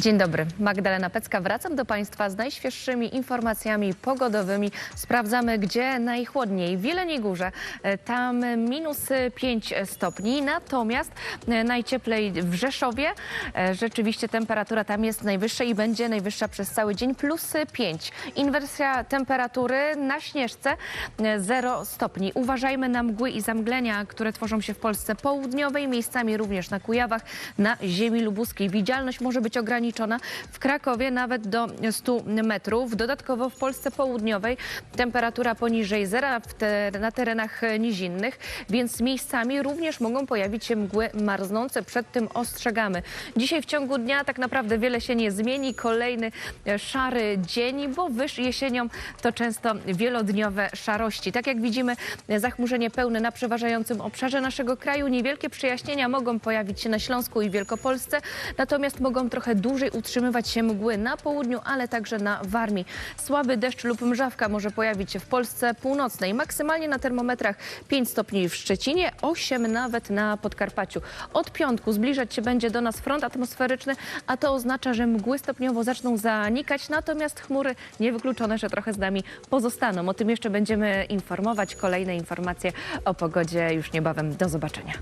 Dzień dobry, Magdalena Pecka. Wracam do Państwa z najświeższymi informacjami pogodowymi. Sprawdzamy, gdzie najchłodniej. W Jeleniej Górze, e, tam minus 5 stopni, natomiast e, najcieplej w Rzeszowie. E, Rzeczywiście temperatura tam jest najwyższa i będzie najwyższa przez cały dzień, plus 5. Inwersja temperatury na Śnieżce 0 stopni. Uważajmy na mgły i zamglenia, które tworzą się w Polsce południowej, miejscami również na Kujawach, na ziemi lubuskiej. Widzialność może być ograniczona w Krakowie nawet do 100 metrów. Dodatkowo w Polsce południowej temperatura poniżej zera te, na terenach nizinnych, więc miejscami również mogą pojawić się mgły marznące. Przed tym ostrzegamy. Dzisiaj w ciągu dnia tak naprawdę wiele się nie zmieni. Kolejny szary dzień, bo wyż jesienią to często wielodniowe szarości. Tak jak widzimy, zachmurzenie pełne na przeważającym obszarze naszego kraju. Niewielkie przejaśnienia mogą pojawić się na Śląsku i Wielkopolsce, natomiast mogą trochę dłużej utrzymywać się mgły na południu, ale także na Warmii. Słaby deszcz lub mrzawka może pojawić się w Polsce północnej. Maksymalnie na termometrach 5 stopni w Szczecinie, 8 nawet na Podkarpaciu. Od piątku zbliżać się będzie do nas front atmosferyczny, a to oznacza, że mgły stopniowo zaczną zanikać, natomiast chmury niewykluczone, że trochę z nami pozostaną. O tym jeszcze będziemy informować. Kolejne informacje o pogodzie już niebawem. Do zobaczenia.